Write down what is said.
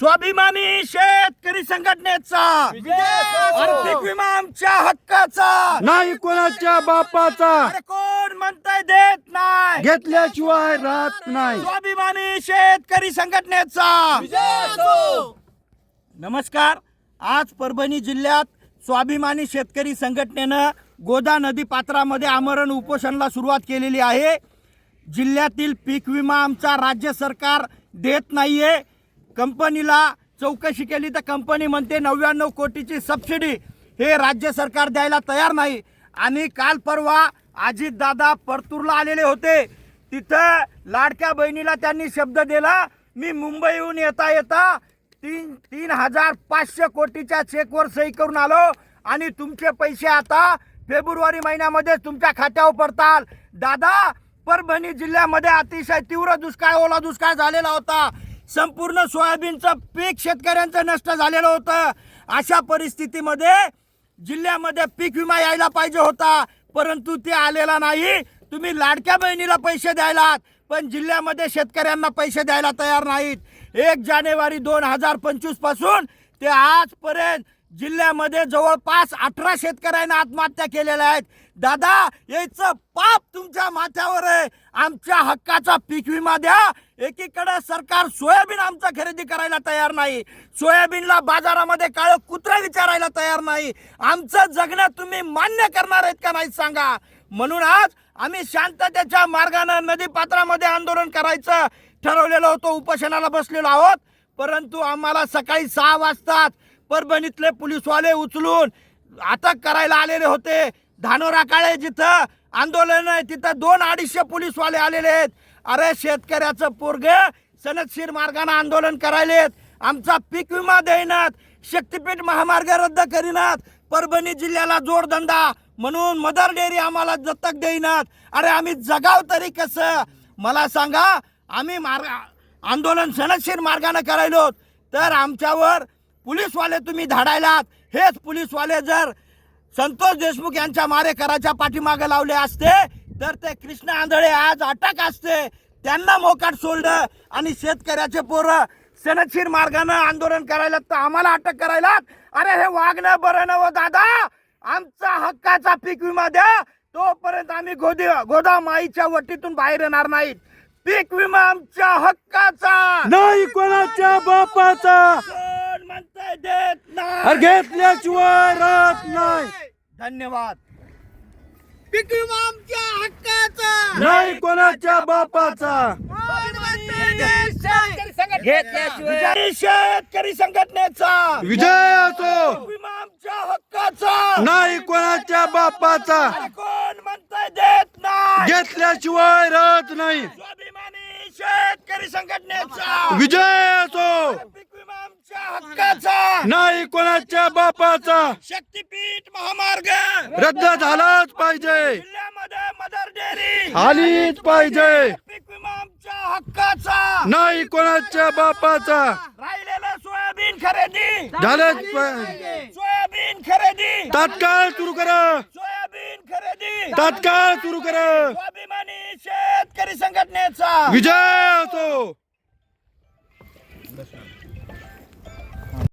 स्वाभिमानी शेतकरी संघटनेचा आर्थिक विमा आमच्या हक्काचा. नाही कोणाच्या बापाचा. अरे कोण म्हणताय देत नाही. घेतल्याशिवाय राहत नाही. स्वाभिमानी शेतकरी संघटनेचा. नमस्कार. आज परभणी जिल्ह्यात स्वाभिमानी शेतकरी संघटनेनं गोदा नदी पात्रामध्ये आमरण उपोषणाला सुरुवात केलेली आहे. जिल्ह्यातील पीक विमा आमचा राज्य सरकार देत नाहीये. कंपनीला चौकशी केली तर कंपनी म्हणते नव्याण्णव कोटीची सबसिडी हे राज्य सरकार द्यायला तयार नाही. आणि काल परवा अजितदादा परतूरला आलेले होते. तिथं लाडक्या बहिणीला त्यांनी शब्द दिला मी मुंबईहून येता येता तीन तीन हजार पाचशे कोटीच्या चेकवर सही करून आलो आणि तुमचे पैसे आता फेब्रुवारी महिन्यामध्ये तुमच्या खात्यावर पडताल दादा परभणी जिल्ह्यामध्ये अतिशय तीव्र दुष्काळ ओला दुष्काळ झालेला होता. संपूर्ण सोयाबीनचं पीक शेतकऱ्यांचं नष्ट झालेलं होतं. अशा परिस्थितीमध्ये जिल्ह्यामध्ये पीक विमा यायला पाहिजे होता परंतु ते आलेला नाही. तुम्ही लाडक्या बहिणीला पैसे द्यायलात पण जिल्ह्यामध्ये शेतकऱ्यांना पैसे द्यायला तयार नाहीत. एक जानेवारी दोन हजार पंचवीसपासून ते आजपर्यंत जिल्ह्यामध्ये जवळपास अठरा शेतकऱ्यांना आत्महत्या केलेल्या आहेत. दादा याचं पाप तुमच्या माथ्यावर आहे. आमच्या हक्काचा पीक विमा द्या. एकीकडे सरकार सोयाबीन आमचा खरेदी करायला तयार नाही. सोयाबीनला बाजारामध्ये काळं कुत्रा विचारायला तयार नाही. आमचं जगणं तुम्ही मान्य करणार आहेत का नाही सांगा. म्हणून आज आम्ही शांततेच्या मार्गानं नदी पात्रामध्ये आंदोलन करायचं ठरवलेलं होतं. उपोषणाला बसलेलो आहोत. परंतु आम्हाला सकाळी सहा वाजताच परभणीतले पोलीसवाले उचलून अटक करायला आलेले होते. धानोरा काळे जिथं आंदोलन आहे तिथं दोन अडीचशे पोलीसवाले आलेले आहेत. अरे शेतकऱ्याचं पोरग सनदशीर मार्गाने आंदोलन करायलेत. आमचा पीक विमा देईनात. शक्तीपीठ महामार्ग रद्द करीनात. परभणी जिल्ह्याला जोडधंदा म्हणून मदर डेअरी आम्हाला दत्तक देईनात. अरे आम्ही जगाव तरी कसं? मला सांगा आम्ही मार्ग आंदोलन सनदशीर मार्गाने करायलो तर आमच्यावर पोलीसवाले तुम्ही धाडायलात. हेच पोलीसवाले जर संतोष देशमुख यांच्या मारेकराच्या पाठीमागे लावले असते तर ते कृष्ण आंधळे आज अटक असते. त्यांना मोकाट सोडलं आणि शेतकऱ्याचे पोरं सनदशीर मार्गानं आंदोलन करायला तर आम्हाला अटक करायला अरे हे वागणं बरं नव दादा. आमचा हक्काचा पीक विमा द्या. तोपर्यंत आम्ही गोदी गोदाम आईच्या वटीतून बाहेर येणार नाहीत. पीक विमा आमच्या हक्काचा. नाही कोणाच्या बापाचा. म्हणतंय देत नाही. घेतल्याशिवाय राहत नाही. धन्यवाद. पीक विमा आमच्या हक्काचा. नाही कोणाच्या बापाचा. घेतल्याशिवाय शेतकरी संघटनेचा. विजय असो विमा आमच्या हक्काचा. नाही कोणाच्या बापाचा. अरे कोण म्हणतंय देत नाही? घेतल्याशिवाय राहत नाही. स्वाभिमानी शेतकरी संघटनेचा. विजय असो पीक हक्काचा. नाही कोणाच्या बापाचा. शक्तीपीठ महामार्ग. रद्द झालाच पाहिजे. जिल्ह्यामध्ये मदर डेअरी. आलीच पाहिजे. पीक विमा आमच्या हक्काचा. नाही कोणाच्या बापाचा. राहिलेलं सोयाबीन खरेदी. झालंच पाहिजे. सोयाबीन खरेदी. तात्काळ सुरू करा. सोयाबीन खरेदी. तात्काळ सुरू करा. स्वाभिमानी शेतकरी संघटनेचा. विजय असो